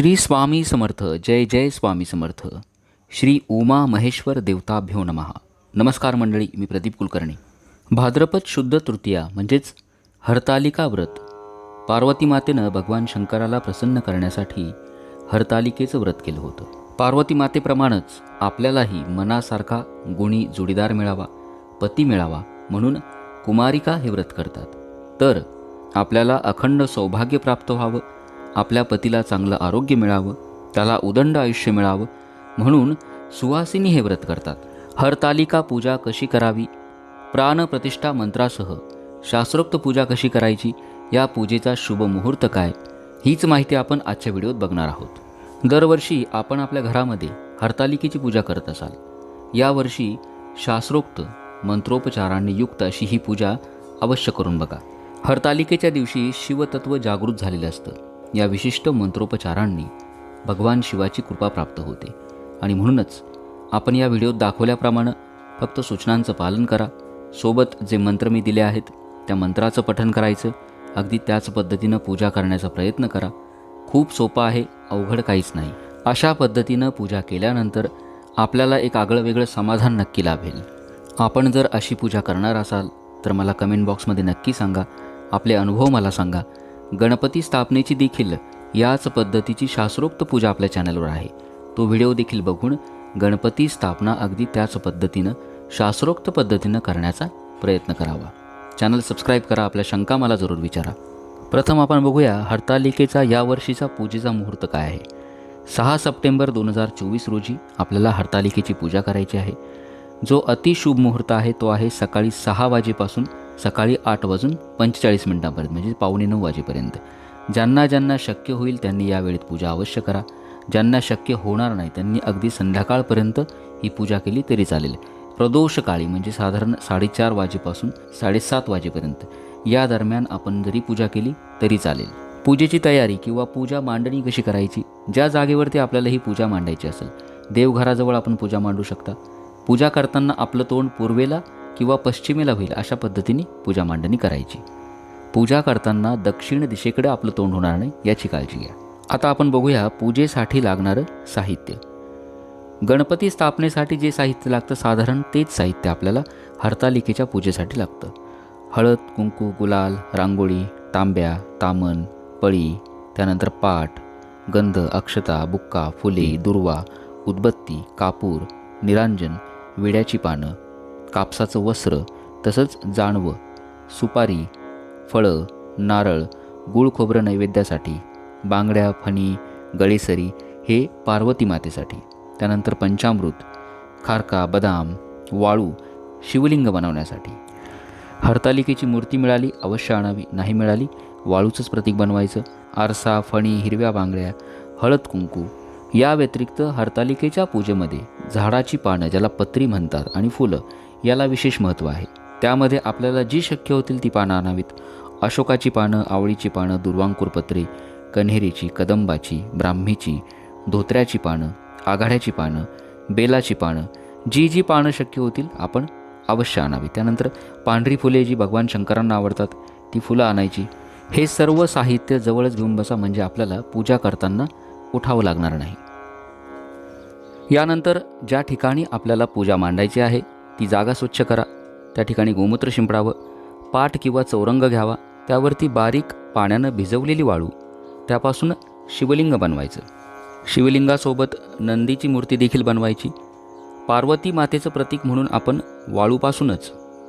श्री स्वामी समर्थ जय जय स्वामी समर्थ. श्री उमा महेश्वर देवताभ्यो नमहा नमस्कार मंडळी मी प्रदीप कुलकर्णी. भाद्रपद शुद्ध तृतीया म्हणजेच हरतालिका व्रत. पार्वती मातेनं भगवान शंकराला प्रसन्न करण्यासाठी हरतालिकेचं व्रत केलं होतं. पार्वती मातेप्रमाणेच आपल्यालाही मनासारखा गुणी जोडीदार मिळावा पती मिळावा म्हणून कुमारिका हे व्रत करतात. तर आपल्याला अखंड सौभाग्य प्राप्त व्हावं आपल्या पतीला चांगलं आरोग्य मिळावं त्याला उदंड आयुष्य मिळावं म्हणून सुवासिनी हे व्रत करतात. हरतालिका पूजा कशी करावी? प्राणप्रतिष्ठा मंत्रासह शास्त्रोक्त पूजा कशी करायची? या पूजेचा शुभ मुहूर्त काय? हीच माहिती आपण आजच्या व्हिडिओत बघणार आहोत. दरवर्षी आपण आपल्या घरामध्ये हरतालिकेची पूजा करत असाल. यावर्षी शास्त्रोक्त मंत्रोपचारांनी युक्त अशी ही पूजा अवश्य करून बघा. हरतालिकेच्या दिवशी शिवतत्व जागृत झालेलं असतं. या विशिष्ट मंत्रोपचारांनी भगवान शिवाची कृपा प्राप्त होते. आणि म्हणूनच आपण या व्हिडिओत दाखवल्याप्रमाणे फक्त सूचनांचं पालन करा. सोबत जे मंत्र मी दिले आहेत त्या मंत्राचं पठन करायचं अगदी त्याच पद्धतीनं पूजा करण्याचा प्रयत्न करा. खूप सोपं आहे अवघड काहीच नाही. अशा पद्धतीनं पूजा केल्यानंतर आपल्याला एक आगळं वेगळं समाधान नक्की लाभेल. आपण जर अशी पूजा करणार असाल तर मला कमेंट बॉक्समध्ये नक्की सांगा. आपले अनुभव मला सांगा. गणपती स्थापनेची देखील याच पद्धतीची शास्त्रोक्त पूजा आपल्या चॅनलवर आहे. तो व्हिडिओ देखील बघून गणपती स्थापना अगदी त्याच पद्धतीनं शास्त्रोक्त पद्धतीनं करण्याचा प्रयत्न करावा. चॅनल सबस्क्राईब करा आपल्या शंका मला जरूर विचारा. प्रथम आपण बघूया हरतालिकेचा यावर्षीचा पूजेचा मुहूर्त काय आहे. सहा सप्टेंबर दोन हजार चोवीस रोजी आपल्याला हरतालिकेची पूजा करायची आहे. जो अतिशुभ मुहूर्त आहे तो आहे सकाळी सहा वाजेपासून सकाळी आठ वाजून पंचेचाळीस मिनिटांपर्यंत म्हणजे पावणे नऊ वाजेपर्यंत. ज्यांना ज्यांना शक्य होईल त्यांनी या वेळेत पूजा अवश्य करा. ज्यांना शक्य होणार नाही त्यांनी अगदी संध्याकाळपर्यंत ही पूजा केली तरी चालेल. प्रदोष काळी म्हणजे साधारण साडेचार वाजेपासून साडेसात वाजेपर्यंत या दरम्यान आपण जरी पूजा केली तरी चालेल. पूजेची तयारी किंवा पूजा मांडणी कशी करायची ज्या जागेवरती आपल्याला ही पूजा मांडायची असेल देवघराजवळ आपण पूजा मांडू शकता. पूजा करताना आपलं तोंड पूर्वेला किंवा पश्चिमेला होईल अशा पद्धतीने पूजा मांडणी करायची. पूजा करताना दक्षिण दिशेकडे आपलं तोंड होणार नाही याची काळजी घ्या. आता आपण बघूया पूजेसाठी लागणारं साहित्य. गणपती स्थापनेसाठी जे साहित्य लागतं साधारण तेच साहित्य आपल्याला हरतालिकेच्या पूजेसाठी लागतं. हळद कुंकू गुलाल रांगोळी तांब्या तामण पळी त्यानंतर पाट गंध अक्षता बुक्का फुले दुर्वा उदबत्ती कापूर निरांजन विड्याची पानं कापसाचं वस्त्र तसंच जाणवं सुपारी फळं नारळ गुळ खोबरं नैवेद्यासाठी बांगड्या फणी गळेसरी हे पार्वती मातेसाठी. त्यानंतर पंचामृत खारका बदाम वाळू शिवलिंग बनवण्यासाठी. हरतालिकेची मूर्ती मिळाली अवश्य आणावी. नाही मिळाली वाळूचंच प्रतीक बनवायचं. आरसा फणी हिरव्या बांगड्या हळद कुंकू या व्यतिरिक्त हरतालिकेच्या पूजेमध्ये झाडाची पानं ज्याला पत्री म्हणतात आणि फुलं याला विशेष महत्त्व आहे. त्यामध्ये आपल्याला जी शक्य होतील ती पानं आणावीत. अशोकाची पानं आवळीची पानं दुर्वांकुर पत्रे कन्हेरीची कदंबाची ब्राह्मीची धोत्र्याची पानं आघाड्याची पानं बेलाची पानं जी जी पानं शक्य होतील आपण अवश्य आणावी त्यानंतर पांढरी फुले जी भगवान शंकरांना आवडतात ती फुलं आणायची. हे सर्व साहित्य जवळच घेऊन बसा म्हणजे आपल्याला पूजा करताना उठावं लागणार नाही. यानंतर ज्या ठिकाणी आपल्याला पूजा मांडायची आहे ती जागा स्वच्छ करा. त्या ठिकाणी गोमूत्र शिंपडावं पाट किंवा चौरंग घ्यावा त्यावरती बारीक पाण्यानं भिजवलेली वाळू त्यापासून शिवलिंग बनवायचं. शिवलिंगासोबत नंदीची मूर्ती देखील बनवायची. पार्वती मातेचं प्रतीक म्हणून आपण वाळूपासूनच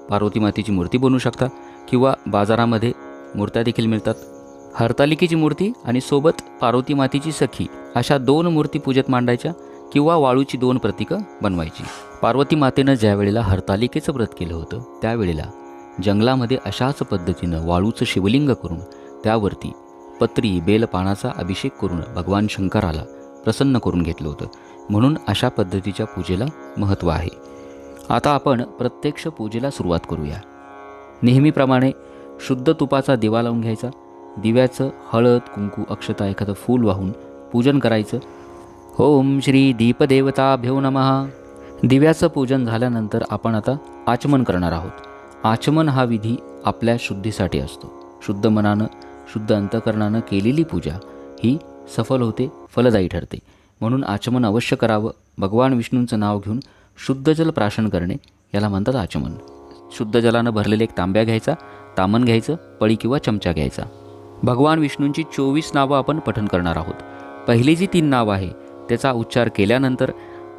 पार्वती मातेची मूर्ती बनवू शकता किंवा बाजारामध्ये मूर्त्या देखील मिळतात. हरतालिकेची मूर्ती आणि सोबत पार्वती मातेची सखी अशा दोन मूर्ती पूजेत मांडायच्या. किंवा वाळूची दोन प्रतीकं बनवायची. पार्वती मातेनं ज्या वेळेला हरतालिकेचं व्रत केलं होतं त्यावेळेला जंगलामध्ये अशाच पद्धतीनं वाळूचं शिवलिंग करून त्यावरती पत्री बेलपानाचा अभिषेक करून भगवान शंकराला प्रसन्न करून घेतलं होतं. म्हणून अशा पद्धतीच्या पूजेला महत्त्व आहे. आता आपण प्रत्यक्ष पूजेला सुरुवात करूया. नेहमीप्रमाणे शुद्ध तुपाचा दिवा लावून घ्यायचा. दिव्याचं हळद कुंकू अक्षता एखादं फूल वाहून पूजन करायचं. ओम श्री दीपदेवताभ्यो नमः. दिव्याचं पूजन झाल्यानंतर आपण आता आचमन करणार आहोत. आचमन हा विधी आपल्या शुद्धीसाठी असतो. शुद्ध मनानं शुद्ध अंतकरणानं केलेली पूजा ही सफल होते फलदायी ठरते. म्हणून आचमन अवश्य करावं. भगवान विष्णूंचं नाव घेऊन शुद्ध जल प्राशन करणे याला म्हणतात आचमन. शुद्ध जलानं भरलेले एक तांब्या घ्यायचा तामन घ्यायचं पळी किंवा चमचा घ्यायचा. भगवान विष्णूंची चोवीस नावं आपण पठन करणार आहोत. पहिली जी तीन नावं आहे त्याचा उच्चार केल्यानंतर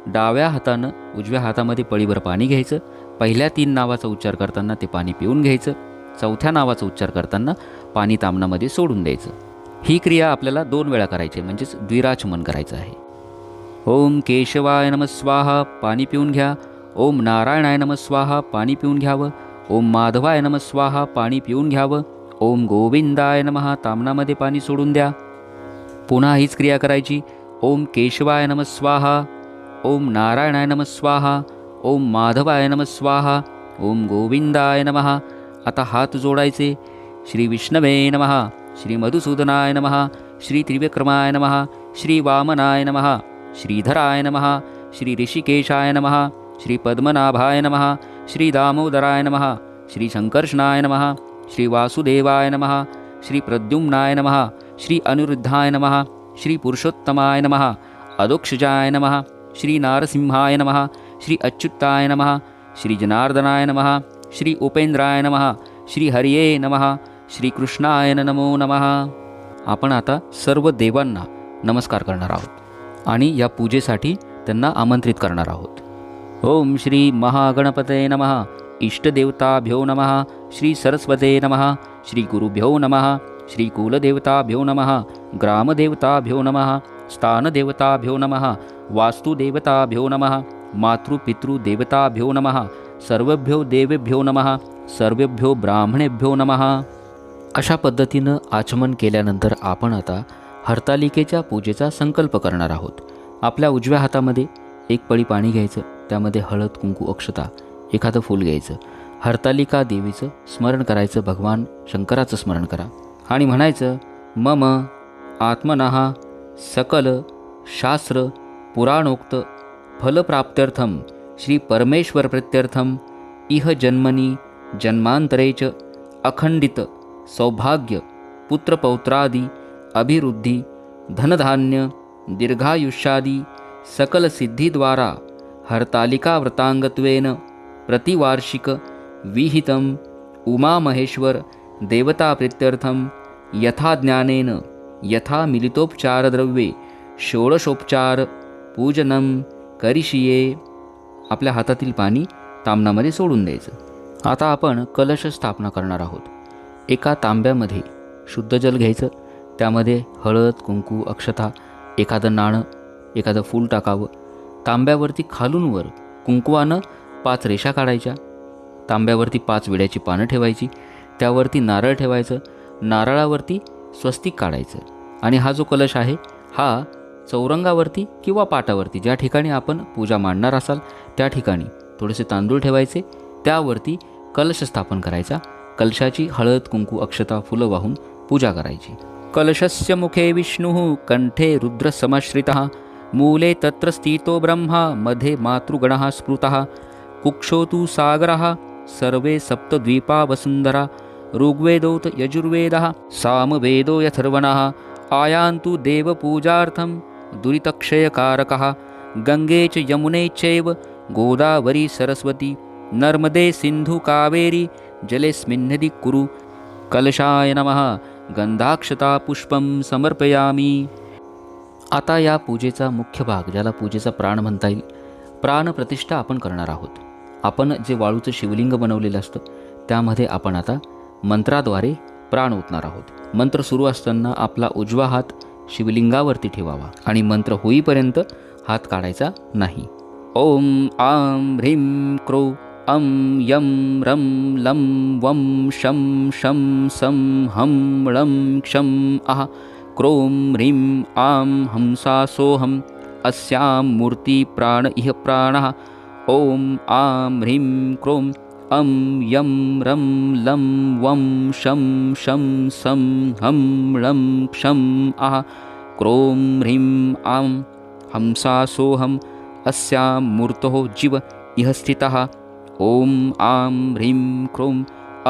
डाव्या हातानं उजव्या हातामध्ये पळीभर पाणी घ्यायचं. पहिल्या तीन नावाचा उच्चार करताना ते पाणी पिऊन घ्यायचं. चौथ्या नावाचा उच्चार करताना पाणी तामनामध्ये सोडून द्यायचं. ही क्रिया आपल्याला दोन वेळा करायची आहे म्हणजेच द्विराचमन करायचं आहे. ओम केशवाय नम स्वाहा पाणी पिऊन घ्या. ओम नारायणाय नम स्वाहा पाणी पिऊन घ्यावं. ओम माधवाय नम स्वाहा पाणी पिऊन घ्यावं. ओम गोविंदाय नमः तामनामध्ये पाणी सोडून द्या. पुन्हा हीच क्रिया करायची. ओम केशवाय नम स्वाहा ओम नारायणाय नम स्वाहा ओम माधवाय नम स्वाहा ओम गोविंदाय नमः आता हात जोडायचे श्री विष्णवे नमः श्री मधुसूदनाय नमः श्री त्रिविक्रमाय नमः श्री वामनाय नमः श्रीधराय नमः श्री ऋषिकेशाय नमः श्री पद्मनाभाय नमः श्री दामोदराय नमः श्री शङ्कर्षणाय नमः श्री वासुदेवाय नमः श्री प्रद्युम्नाय नमः श्री अनिरुद्धाय नमः श्री पुरुषोत्तमाय नमः। अदोक्षजाय नमः। श्री नारसिंहाय नमः। श्री अच्युताय नमः। श्री जनार्दनाय नमः। श्री उपेंद्राय नमः। श्री हरिये नमः। श्रीकृष्णाय नमो नमः। आपण आता सर्व देवांना नमस्कार करणार आहोत आणि या पूजेसाठी त्यांना आमंत्रित करणार आहोत. ओम श्री महागणपते नमः। इष्टदेवताभ्यो नमः। श्री सरस्वते नमः। श्री गुरुभ्यो नमः। श्री कुलदेवताभ्यो नमः। ग्रामदेवताभ्यो नमः स्थानदेवताभ्यो नमः वास्तुदेवताभ्यो नमः मातृपितृदेवताभ्यो नमः सर्वभ्यो देवेभ्यो नमः सर्वेभ्यो ब्राह्मणेभ्यो नमः। अशा पद्धतीनं आचमन केल्यानंतर आपण आता हरतालिकेच्या पूजेचा संकल्प करणार आहोत. आपल्या उजव्या हातामध्ये एक पळी पाणी घ्यायचं त्यामध्ये हळद कुंकू अक्षता एखादं फूल घ्यायचं. हरतालिका देवीचं स्मरण करायचं भगवान शंकराचं स्मरण करा. आणि म्हणायचं मम आत्मनः सकल शास्त्र पुराणोक्त फलप्राप्त्यर्थम श्री परमेश्वर प्रत्यर्थम इह जन्मनी जन्मांतरे च अखंडित सौभाग्य पुत्रपौत्रादी अभिवृद्धी धनधान्य दीर्घायुष्यादी सकल सिद्धीद्वारा व्रतांगत्वेन प्रतिवार्षिक विहितम उमामहेश्वर देवताप्रीत्यर्थम यथा ज्ञानेन यथा मिलितोपचारद्रव्ये षोडशोपचार पूजनम करिशिये आपल्या हातातील पाणी तांबणामध्ये सोडून द्यायचं. आता आपण कलश स्थापना करणार आहोत. एका तांब्यामध्ये शुद्ध जल घ्यायचं. त्यामध्ये हळद कुंकू अक्षता एखादं नाणं एखादं फूल टाकावं. तांब्यावरती खालून वर कुंकवानं पाच रेषा काढायच्या. तांब्यावरती पाच विड्याची पानं ठेवायची. त्यावरती नारळ ठेवायचं. नारळावरती स्वस्तिक काढायचं. आणि हा जो कलश आहे हा चौरंगावरती किंवा पाटावरती ज्या ठिकाणी आपण पूजा मांडणार असाल त्या ठिकाणी थोडेसे तांदूळ ठेवायचे त्यावरती कलश स्थापन करायचा. कलशाची हळद कुंकू अक्षता फुलं वाहून पूजा करायची. कलशस्य मुखे विष्णू कंठे रुद्रसमाश्रितः मूले तत्र स्थितो ब्रह्मा मध्ये मातृगण स्मृतः कुक्षो तु सागरः सर्वे सप्तद्वीपा वसुंधरा ऋग्वेदोत यजुर्वेदः सामवेदो यथर्वण आयान्तु देवपूजार्थं दुरितक्षयकारकः गङ्गे च यमुने चैव गोदावरी सरस्वती नर्मदे सिन्धु कावेरी जलेऽस्मिन्नदि कुरु। कलशाय नमः गंधाक्षता पुष्पं समर्पयामी। आता या पूजेचा मुख्य भाग ज्याला पूजेचा प्राण म्हणता येईल प्राणप्रतिष्ठा आपण करणार आहोत. आपण जे वाळूचं शिवलिंग बनवलेलं असतं त्यामध्ये आपण आता मंत्राद्वारे प्राण ओतणार आहोत. मंत्र सुरू असताना आपला उजवा हात शिवलिंगावरती ठेवावा आणि मंत्र होईपर्यंत हात काढायचा नाही. ओम आम ह्रीं क्रो अं यं रं लं वं शं शं सं हं ळं क्षं अह क्रों ह्रीं आं हंसासोऽहम् अस्यां मूर्तिप्राण इह प्राणः ॐ आं ह्रीं क्रों अं यं रं लं वं शं शं सं हं ळं क्षं अह क्रों ह्रीं आं हंसासोऽहम् अस्यां मूर्तोः जीव इह स्थितः ॐ आं ह्रीं क्रों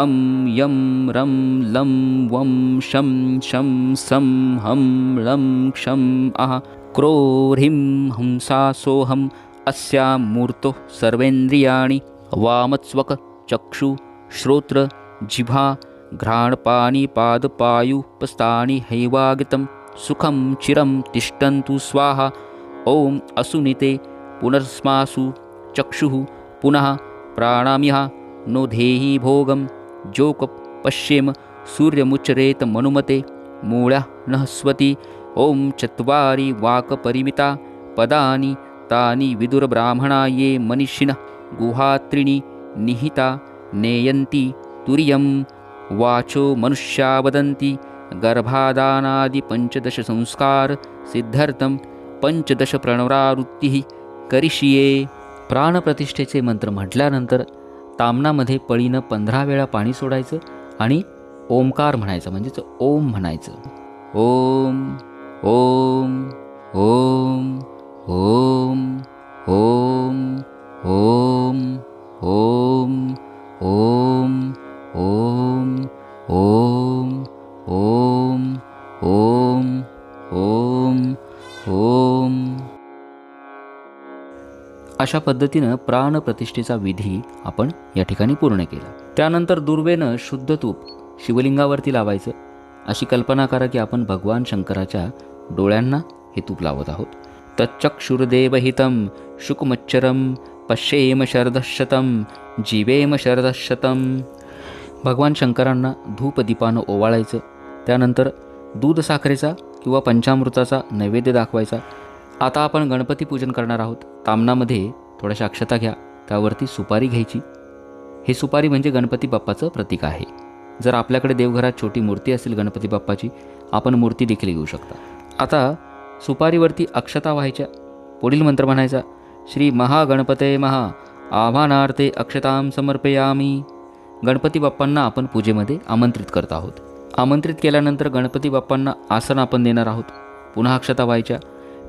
अं यं रं लं वं शं शं सं हं लं क्षं आह क्रोह्रीं हंसा सोऽहम् अस्या मूर्तोः सर्वेन्द्रियाणि वामत्स्वक चक्षु श्रोत्र जिह्वा घ्राणपाणिपादपायुपस्थानि हैवागतं सुखं चिरं तिष्ठन्तु स्वाहा ॐ असुनिते पुनर्स्मासु चक्षुः पुनः प्राणामिह नो धेहि भोगं जोक पश्येम सूर्यमुच्चरेत मनुमते मूळ्यः नहस्वति ॐ चत्वारि वाक्परिमिता पदानि तानि विदुरब्राह्मणा ये मनीषिणः गुहात्रिणी निहिता नेयन्ति तुर्यं वाचो मनुष्या वदन्ति गर्भादानादिपञ्चदशसंस्कार सिद्धार्थं पंचदशप्रणवरावृत्ती करिष्ये। प्राणप्रतिष्ठेचे मंत्र म्हटल्यानंतर तामनामध्ये पळीनं पंधरा वेळा पाणी सोडायचं आणि ओमकार म्हणायचं म्हणजेच ओम म्हणायचं. ओम ओम ओम ओम ओम. ओम ओम ओम ओम ओम ओम ओम ओम ओम. अशा पद्धतीनं प्राणप्रतिष्ठेचा विधी आपण या ठिकाणी पूर्ण केला. त्यानंतर दुर्वेनं शुद्ध तूप शिवलिंगावरती लावायचं. अशी कल्पना करा की आपण भगवान शंकराच्या डोळ्यांना हे तूप लावत आहोत. तच्चक्षुर्देवहितं शुकमच्छरम पश्येम शरदशतम जीवेम शरदशतम भगवान शंकरांना धूपदीपानं ओवाळायचं. त्यानंतर दूध साखरेचा किंवा पंचामृताचा नैवेद्य दाखवायचा. आता आपण गणपती पूजन करणार आहोत. तामनामध्ये थोड्याशा अक्षता घ्या. त्यावरती सुपारी घ्यायची. हे सुपारी म्हणजे गणपती बाप्पाचं प्रतीक आहे. जर आपल्याकडे देवघरात छोटी मूर्ती असेल गणपती बाप्पाची आपण मूर्ती देखील घेऊ शकता. आता सुपारीवरती अक्षता व्हायच्या. पुढील मंत्र म्हणायचा श्री महागणपते महा. आव्हानार्थे अक्षतां समर्पयामी. गणपती बाप्पांना आपण पूजेमध्ये आमंत्रित करत आहोत. आमंत्रित केल्यानंतर गणपती बाप्पांना आसन आपण देणार आहोत. पुन्हा अक्षता व्हायच्या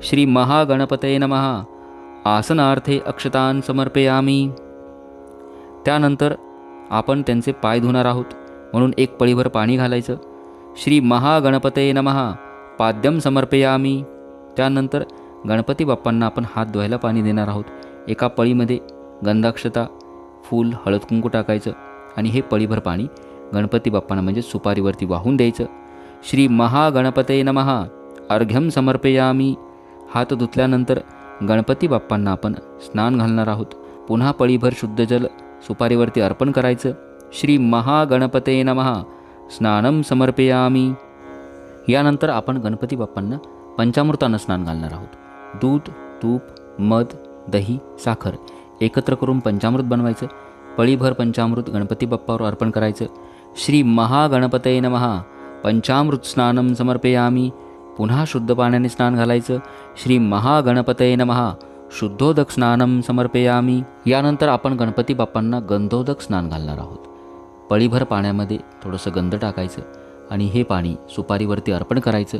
श्री महागणपते नमहा आसनार्थे अक्षतान समर्पयामी. त्यानंतर आपण त्यांचे पाय धुणार आहोत. म्हणून एक पळीभर पाणी घालायचं. श्री महागणपते नमहा पाद्यम समर्पयामी. त्यानंतर गणपती बाप्पांना आपण हात धुवायला पाणी देणार आहोत. एका पळीमध्ये गंधाक्षता फूल हळद कुंकू टाकायचं आणि हे पळीभर पाणी गणपती बाप्पांना म्हणजे सुपारीवरती वाहून द्यायचं. श्री महागणपते नमहा अर्घ्यम समर्पयामी. हात धुतल्यानंतर गणपती बाप्पांना आपण स्नान घालणार आहोत. पुन्हा पळीभर शुद्ध जल सुपारीवरती अर्पण करायचं. श्री महागणपते नमहा स्नानम समर्पयामी. यानंतर आपण गणपती बाप्पांना पंचामृतानं स्नान घालणार आहोत. दूध तूप मध दही साखर एकत्र करून पंचामृत बनवायचं. पळीभर पंचामृत गणपती बाप्पावर अर्पण करायचं. श्री महागणपतये नमहा पंचामृत स्नानम समर्पयामी. पुन्हा शुद्ध पाण्याने स्नान घालायचं. श्री महागणपतये नमहा शुद्धोदक स्नानम समर्पयामी. यानंतर आपण गणपती बाप्पांना गंधोदक स्नान घालणार आहोत. पळीभर पाण्यामध्ये थोडंसं गंध टाकायचं आणि हे पाणी सुपारीवरती अर्पण करायचं.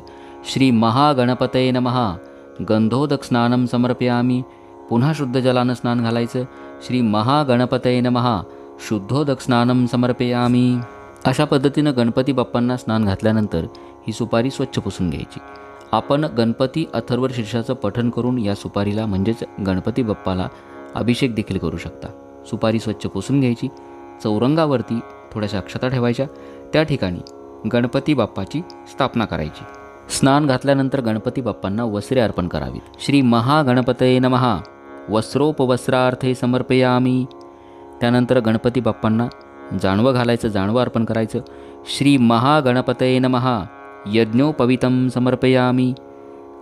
श्री महागणपतये नमहा गंधोदक स्नानम समर्पयामी। पुन्हा शुद्ध जलानं स्नान घालायचं। श्री महागणपतये महा शुद्धोदक स्नानम समर्पयामी। अशा पद्धतीनं गणपती बाप्पांना स्नान घातल्यानंतर ही सुपारी स्वच्छ पुसून घ्यायची. आपण गणपती अथर्वर शीर्षाचं पठण करून या सुपारीला म्हणजेच गणपती बाप्पाला अभिषेक देखील करू शकता. सुपारी स्वच्छ पुसून घ्यायची. चौरंगावरती थोड्याशा अक्षता ठेवायच्या. त्या ठिकाणी गणपती बाप्पाची स्थापना करायची. स्नान घातल्यानंतर गणपती बाप्पांना वस्त्रे अर्पण करावीत. श्री महागणपतये नमहा वस्त्रोपवस्त्रार्थे समर्पयामी. त्यानंतर गणपती बाप्पांना जाणवं घालायचं जाणवं अर्पण करायचं. श्री महागणपतये नमहा यज्ञोपवितं समर्पयामी.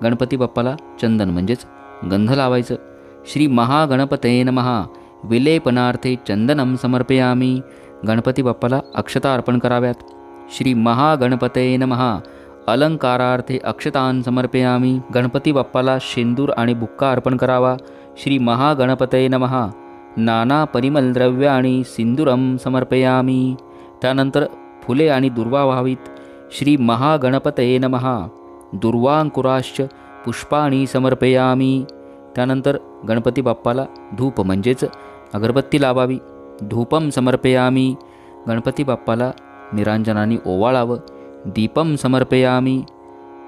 गणपती बाप्पाला चंदन म्हणजेच गंध लावायचं. श्री महागणपतये नमहा विलेपनार्थे चंदनम समर्पयामी. गणपती बाप्पाला अक्षता अर्पण कराव्यात. श्री महागणपतये नमहा अलंकारार्थे अक्षतान समर्पयामी. गणपती बाप्पाला शेंदूर आणि बुक्का अर्पण करावा. श्री महागणपतये नमहा नाना परिमलद्रव्य आणि सिंदूरम समर्पयामी. त्यानंतर फुले आणि दुर्वा व्हावीत. श्री महागणपतये नमहा दुर्वांकुराश्च पुष्पाणी समर्पयामी. त्यानंतर गणपती बाप्पाला धूप म्हणजेच अगरबत्ती लावावी. धूपम समर्पयामी. गणपती बाप्पाला निरांजनाने ओवाळावं. दीपम समर्पयामी.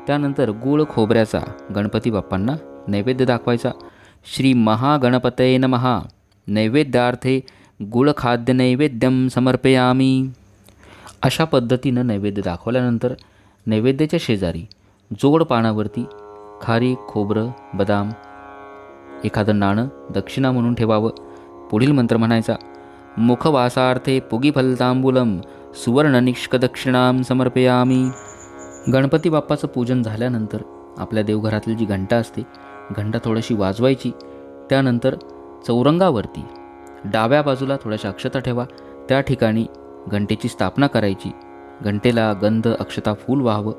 त्यानंतर गूळ खोबऱ्याचा गणपती बाप्पांना नैवेद्य दाखवायचा. श्री महागणपतये नमहा. नैवेद्यार्थे गुळखाद्य नैवेद्यम समर्पयामी. अशा पद्धतीनं नैवेद्य दाखवल्यानंतर नैवेद्याच्या शेजारी जोड पानावरती खारी खोबरं बदाम एखादं नाणं दक्षिणा म्हणून ठेवावं. पुढील मंत्र म्हणायचा मुखवासार्थे पुगीफलतांबूलम सुवर्णनिष्कदक्षिणाम समर्पयामी. गणपती बाप्पाचं पूजन झाल्यानंतर आपल्या देवघरातली जी घंटा असते घंटा थोडीशी वाजवायची त्यानंतर चौरंगावरती डाव्या बाजूला थोड्याशा अक्षता ठेवा त्या ठिकाणी घंटेची स्थापना करायची. घंटेला गंध अक्षता फूल व्हावं.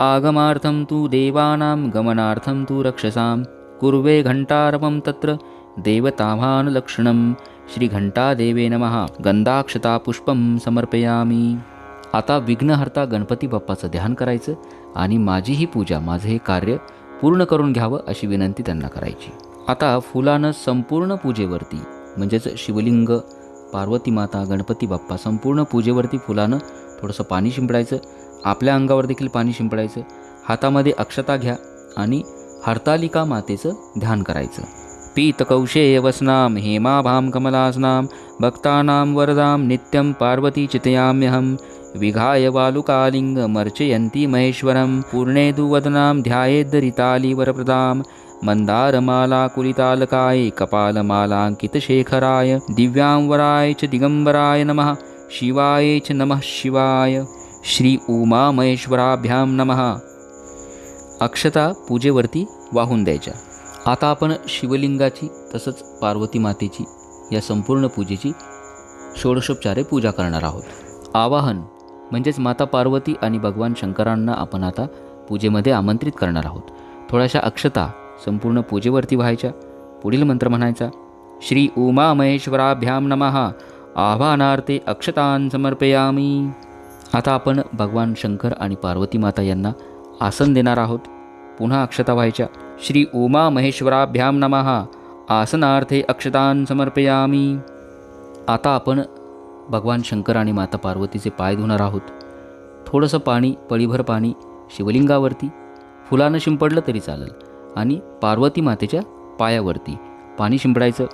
आगमार्थं तू देवानां गमनार्थं तू रक्षसां. कुर्वे घंटारवम तत्र देवताभान लक्षणं श्रीघंटादेवे नमः। गंधाक्षता पुष्पं समर्पयामी। आता विघ्नहर्ता गणपती बाप्पाचं ध्यान करायचं आणि माझी ही पूजा माझं हे कार्य पूर्ण करून घ्यावं अशी विनंती त्यांना करायची. आता फुलानं संपूर्ण पूजेवरती म्हणजेच शिवलिंग पार्वती माता गणपती बाप्पा संपूर्ण पूजेवरती फुलानं थोडंसं पाणी शिंपडायचं आपल्या अंगावर देखील पाणी शिंपडायचं हातामध्ये अक्षता घ्या आणि हरतालिका मातेचं ध्यान करायचं. पीतकौशेयवसनां हेमाभां कमलासनां भक्तानां वरदां नित्यं पार्वती चितयाम्यहं। विघाय वालुकालिङ्गमर्चयन्ती महेश्वरं पूर्णेदुवदनां ध्यायेद्दरितालिवरप्रदां मन्दारमालाकुलितालकाय कपालमालाङ्कितशेखराय दिव्यांवराय च दिगम्बराय नमः शिवाय च नमः शिवाय। श्री उमामहेश्वराभ्यां नमः। अक्षता पूजेवरती वाहून द्यायच्या आता आपण शिवलिंगाची तसंच पार्वती मातेची या संपूर्ण पूजेची षोडशोपचारे पूजा करणार आहोत. आवाहन म्हणजेच माता पार्वती आणि भगवान शंकरांना आपण आता पूजेमध्ये आमंत्रित करणार आहोत. थोड्याशा अक्षता संपूर्ण पूजेवरती व्हायच्या पुढील मंत्र म्हणायचा श्री उमा महेश्वराभ्याम नमः आव्हानार्थे अक्षतान समर्पयामी. आता आपण भगवान शंकर आणि पार्वती माता यांना आसन देणार आहोत. पुन्हा अक्षता व्हायच्या श्री उमा महेश्वराभ्याम नमः। आसनार्थे अक्षतान समर्पयामी। आता आपण भगवान शंकर आणि माता पार्वतीचे पाय धुणार आहोत। थोडंसं पाणी पळीभर पाणी शिवलिंगावरती फुलानं शिंपडलं तरी चालेल आणि पार्वती मातेच्या पायावरती पाणी शिंपडायचं।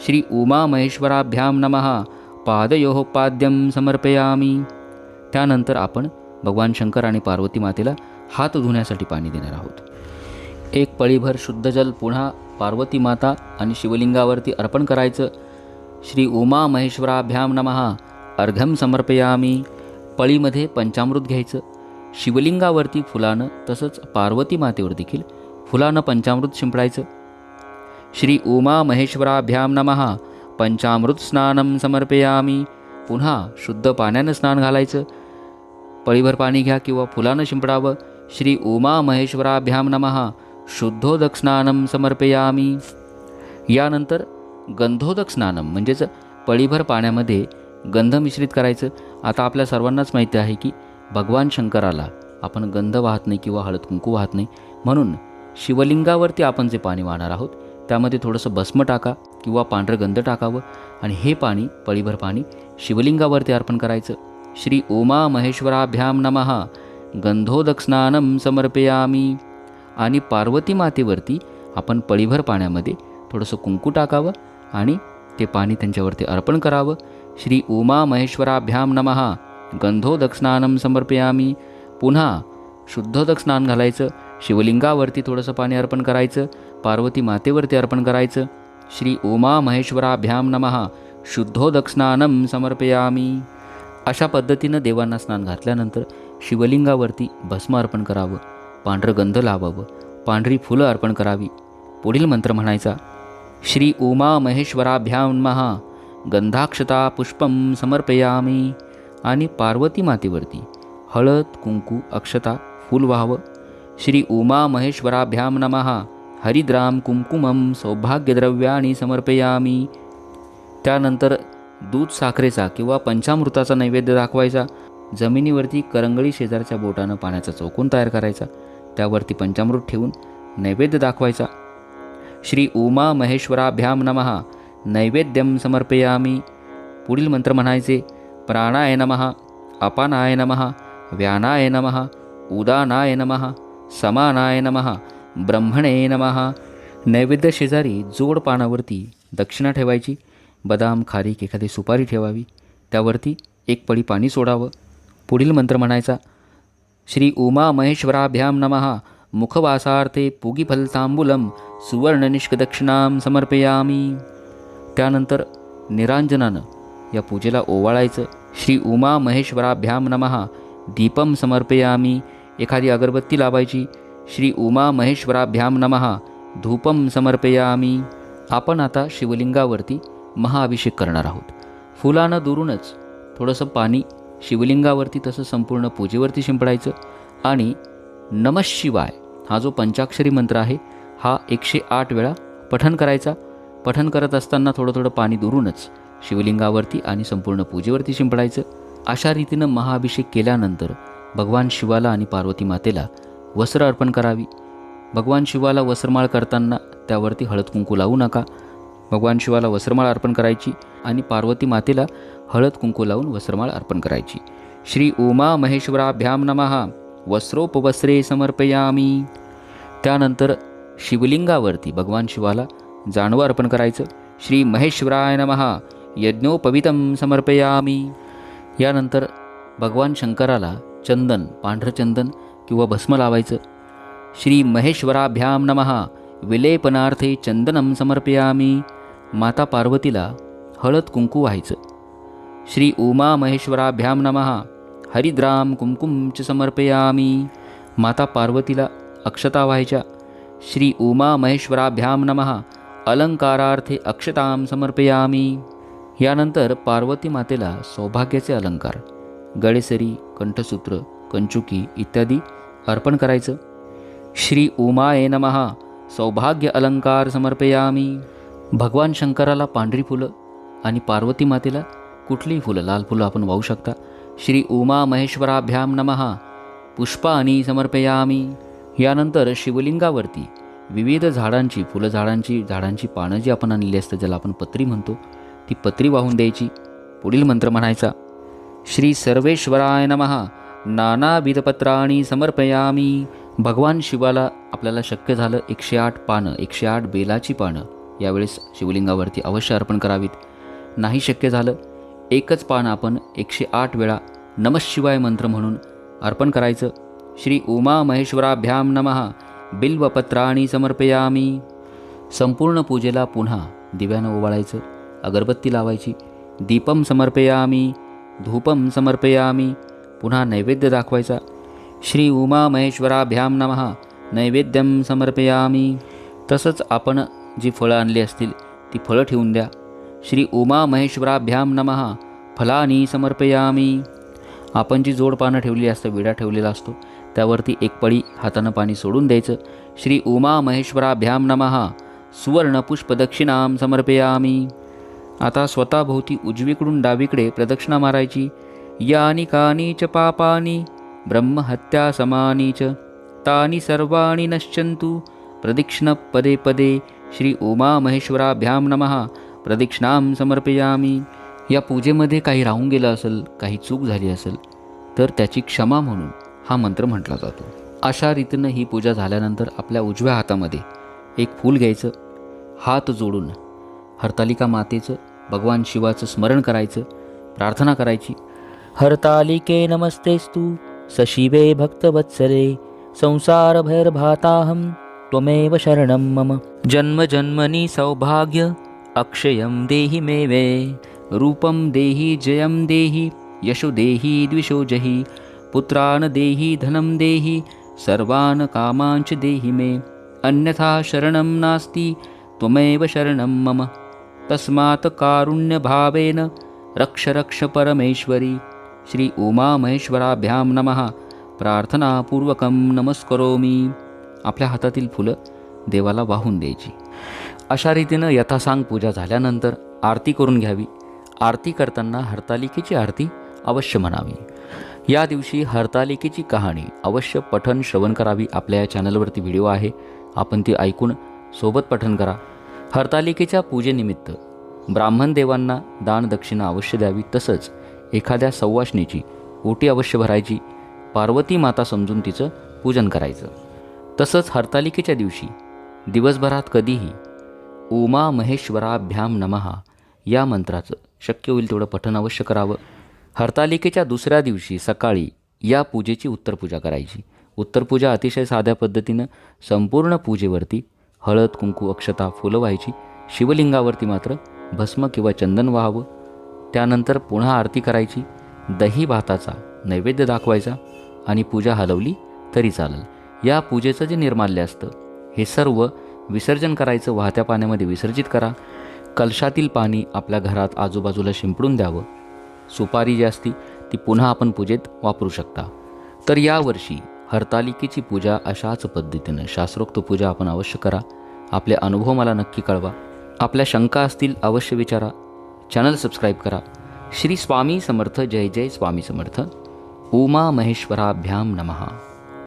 श्री उमा महेश्वराभ्याम नमः। पादयो पाद्यम समर्पयामी। त्यानंतर आपण भगवान शंकर आणि पार्वती मातेला हात धुण्यासाठी पाणी देणार आहोत। एक पळीभर शुद्ध जल पुन्हा पार्वती माता आणि शिवलिंगावरती अर्पण करायचं. श्री उमा महेश्वराभ्याम नमः. अर्घम समर्पयामी. पळीमध्ये पंचामृत घ्यायचं. शिवलिंगावरती फुलानं तसंच पार्वती मातेवर देखील फुलानं पंचामृत शिंपडायचं. श्री उमा महेश्वराभ्याम नमहा पंचामृत स्नानम समर्पयामी. पुन्हा शुद्ध पाण्यानं स्नान घालायचं. पळीभर पाणी घ्या किंवा फुलानं शिंपडावं. श्री उमा महेश्वराभ्याम नमः. शुद्धोदक स्नानं समर्पयामी. यानंतर गंधोदक स्नानम म्हणजेच पळीभर पाण्यामध्ये गंध मिश्रित करायचं. आता आपल्या सर्वांनाच माहिती आहे की भगवान शंकराला आपण गंध वाहत नाही किंवा हळद कुंकू वाहत नाही. म्हणून शिवलिंगावरती आपण जे पाणी वाहणार आहोत त्यामध्ये थोडंसं भस्म टाका किंवा पांढरं गंध टाकावं आणि हे पाणी पळीभर पाणी शिवलिंगावरती अर्पण करायचं. श्री उमा महेश्वराभ्याम नमः. गंधोदक स्नानं समर्पयामी. आणि पार्वती मातेवरती आपण पळीभर पाण्यामध्ये थोडंसं कुंकू टाकावं आणि ते पाणी त्यांच्यावरती अर्पण करावं. श्री उमा महेश्वराभ्याम नमहा गंधोदक स्नानं समर्पयामी. पुन्हा शुद्धोदक स्नान घालायचं. शिवलिंगावरती थोडंसं पाणी अर्पण करायचं. पार्वती मातेवरती अर्पण करायचं. श्री उमा महेश्वराभ्याम नमः. शुद्धोदक स्नानं समर्पयामी. अशा पद्धतीनं देवांना स्नान घातल्यानंतर शिवलिंगावरती भस्म अर्पण करावं. पांढरं गंध लावावं. पांढरी फुलं अर्पण करावी. पुढील मंत्र म्हणायचा श्री उमा महेश्वराभ्यां महा गंधाक्षता पुष्पं समर्पयामी. आणि पार्वती मातेवरती हळद कुंकू अक्षता फूल व्हावं. श्री उमा महेश्वराभ्यां नमहा. हरिद्राम कुंकुमं सौभाग्यद्रव्याणी समर्पयामी. त्यानंतर दूध साखरेचा किंवा पंचामृताचा नैवेद्य दाखवायचा. जमिनीवरती करंगळी शेजारच्या बोटानं पाण्याचा चौकोन तयार करायचा. त्यावरती पंचामृत ठेवून नैवेद्य दाखवायचा. श्री उमा महेश्वराभ्याम नमः. नैवेद्यम समर्पयामी. पुढील मंत्र म्हणायचे प्राणाय नमहा अपानाय नमः व्यानाय नमः उदानाय नमः समानाय नमः ब्रह्मणे नमः. नैवेद्य शेजारी जोड पानावरती दक्षिणा ठेवायची. बदाम खारीक एखादी सुपारी ठेवावी. त्यावरती एक पडी पाणी सोडावं. पुढील मंत्र म्हणायचा श्री उमा महेश्वराभ्याम नमः। मुखवासार्थे पुगीफलतांबुलम सुवर्णनिष्कदक्षिणां समर्पयामी। त्यानंतर निरांजनानं या पूजेला ओवाळायचं। श्री उमा महेश्वराभ्याम नमः। दीपम समर्पयामी। एखादी अगरबत्ती लावायची। श्री उमा महेश्वराभ्याम नमः। धूपम समर्पयामी। आपण आता शिवलिंगावरती महाअभिषेक करणार आहोत। फुलानं दुरूनच थोडंसं पाणी शिवलिंगावरती तसं संपूर्ण पूजेवरती शिंपडायचं. आणि नमः शिवाय हा जो पंचाक्षरी मंत्र आहे हा एकशे आठ वेळा पठन करायचा. पठन करत असताना थोडं थोडं पाणी दुरूनच शिवलिंगावरती आणि संपूर्ण पूजेवरती शिंपडायचं. अशा रीतीनं महाअभिषेक केल्यानंतर भगवान शिवाला आणि पार्वती मातेला वस्त्र अर्पण करावी. भगवान शिवाला वस्त्रमाळ करताना त्यावरती हळद कुंकू लावू नका. भगवान शिवाला वस्त्रमाळ अर्पण करायची आणि पार्वती मातेला हळद कुंकू लावून वस्त्रमाळ अर्पण करायची. श्री उमा महेश्वराभ्याम नमः वस्त्रोपवस्त्रे समर्पयामी. त्यानंतर शिवलिंगावरती भगवान शिवाला जाणवं अर्पण करायचं. श्री महेश्वराय नमः यज्ञोपवितं समर्पयामी. यानंतर भगवान शंकराला चंदन पांढरं चंदन किंवा भस्म लावायचं. श्री महेश्वराभ्याम नमः विलेपनार्थे चंदनं समर्पयामी. माता पार्वतीला हळद कुंकू व्हायचं. श्री उमा महेश्वराभ्याम नमः. हरिद्राम कुंकुम च समर्पयामी. माता पार्वतीला अक्षता व्हायच्या. श्री उमा महेश्वराभ्याम नमः. अलंकारार्थे अक्षतां समर्पयामी. यानंतर पार्वती मातेला सौभाग्याचे अलंकार गळेसरी कंठसूत्र कंचुकी इत्यादी अर्पण करायचं. श्री उमाये नमः. सौभाग्य अलंकार समर्पयामी. भगवान शंकराला पांढरी फुलं आणि पार्वती मातेला कुठलीही फुलं लाल फुलं आपण वाहू शकता. श्री उमा महेश्वराभ्याम नमः. पुष्पानी समर्पयामी. यानंतर शिवलिंगावरती विविध झाडांची फुलं झाडांची झाडांची पानं जी आपण आणलेली असतात ज्याला आपण पत्री म्हणतो ती पत्री वाहून द्यायची. पुढील मंत्र म्हणायचा श्री सर्वेश्वराय नमहा नानाविधपत्राणी समर्पयामी. भगवान शिवाला आपल्याला शक्य झालं एकशे आठ पानं एकशे आठ बेलाची पानं. यावेळेस शिवलिंगावरती अवश्य अर्पण करावीत. नाही शक्य झालं एकच पान आपण एकशे आठ वेळा नमः शिवाय मंत्र म्हणून अर्पण करायचं. श्री उमा महेश्वराभ्याम नमः. बिल्वपत्राणी समर्पयामी. संपूर्ण पूजेला पुन्हा दिव्यानं ओवाळायचं. अगरबत्ती लावायची. दीपम समर्पयामी. धूपम समर्पयामी. पुन्हा नैवेद्य दाखवायचा. श्री उमा महेश्वराभ्याम नमः. नैवेद्यम समर्पयामी. तसंच आपण जी फळं आणली असतील ती फळं ठेवून द्या. श्री उमा महेश्वराभ्याम नमः. फलानी समर्पयामी. आपण जी जोड पानं ठेवली असतं विडा ठेवलेला असतो त्यावरती एक पळी हातानं पाणी सोडून द्यायचं. श्री उमा महेश्वराभ्याम नमः. सुवर्णपुष्पदक्षिणां समर्पयामी. आता स्वतःभोवती उजवीकडून डावीकडे प्रदक्षिणा मारायची. यानी कानी च पापानी ब्रह्महत्या समानी च. तानी सर्वाणी नश्यन्तु. प्रदक्षिण पदे पदे श्री उमा महेश्वराभ्याम नमः. प्रदक्षिणां समर्पयामी. या पूजेमध्ये काही राहून गेलं असेल काही चूक झाली असेल तर त्याची क्षमा म्हणून हा मंत्र म्हटला जातो. अशा रीतीनं ही पूजा झाल्यानंतर आपल्या उजव्या हातामध्ये एक फूल घ्यायचं हात जोडून हरतालिका मातेचं भगवान शिवाचं स्मरण करायचं प्रार्थना करायची. हरतालिके नमस्तेस्तु सशिवे भक्तवत्सले संसारभैर्भाताहं त्वमेव शरणं मम। जन्मजन्मनि सौभाग्य अक्षयं देहि मे वे रूपं देहि जयं देहि यशो देहि द्विषो जहि पुत्रान् देहि धनं देहि सर्वान् कामांश्च देहि मे। अन्यथा शरणं नास्ति त्वमेव शरणं मम। तस्मात् कारुण्यभावेन रक्ष रक्ष परमेश्वरी। श्री उमामहेश्वराभ्यां नमः। प्रार्थनापूर्वकं नमस्करोमि। आपल्या हातातील फुलं देवाला वाहून द्यायची. अशा रीतीनं यथासांग पूजा झाल्यानंतर आरती करून घ्यावी. आरती करताना हरतालिकेची आरती अवश्य म्हणावी. या दिवशी हरतालिकेची कहाणी अवश्य पठन श्रवण करावी. आपल्या या चॅनलवरती व्हिडिओ आहे. आपण ती ऐकून सोबत पठन करा. हरतालिकेच्या पूजेनिमित्त ब्राह्मण देवांना दान दक्षिणा अवश्य द्यावी. तसंच एखाद्या सव्वाशणीची ओटी अवश्य भरायची. पार्वती माता समजून तिचं पूजन करायचं. तसंच हरतालिकेच्या दिवशी दिवसभरात कधीही उमा महेश्वराभ्याम नमहा या मंत्राचं शक्य होईल तेवढं पठण अवश्य करावं. हरतालिकेच्या दुसऱ्या दिवशी सकाळी या पूजेची उत्तरपूजा करायची. उत्तरपूजा अतिशय साध्या पद्धतीनं संपूर्ण पूजेवरती हळद कुंकू अक्षता फुलं व्हायची. शिवलिंगावरती मात्र भस्म किंवा चंदन व्हावं. त्यानंतर पुन्हा आरती करायची. दही भाताचा नैवेद्य दाखवायचा आणि पूजा हलवली तरी चालेल. या पूजेचं जे निर्माल्य असतं हे सर्व विसर्जन करायचं वाहत्या पाण्यामध्ये विसर्जित करा. कलशातील पाणी आपल्या घरात आजूबाजूला शिंपडून द्यावं. सुपारी जी असती ती पुन्हा आपण पूजेत वापरू शकता. तर यावर्षी हरतालिकेची पूजा अशाच पद्धतीनं शास्त्रोक्त पूजा आपण अवश्य करा. आपले अनुभव मला नक्की कळवा. आपल्या शंका असतील अवश्य विचारा. चॅनल सबस्क्राईब करा. श्री स्वामी समर्थ जय जय स्वामी समर्थ. उमा महेश्वराभ्याम नमहा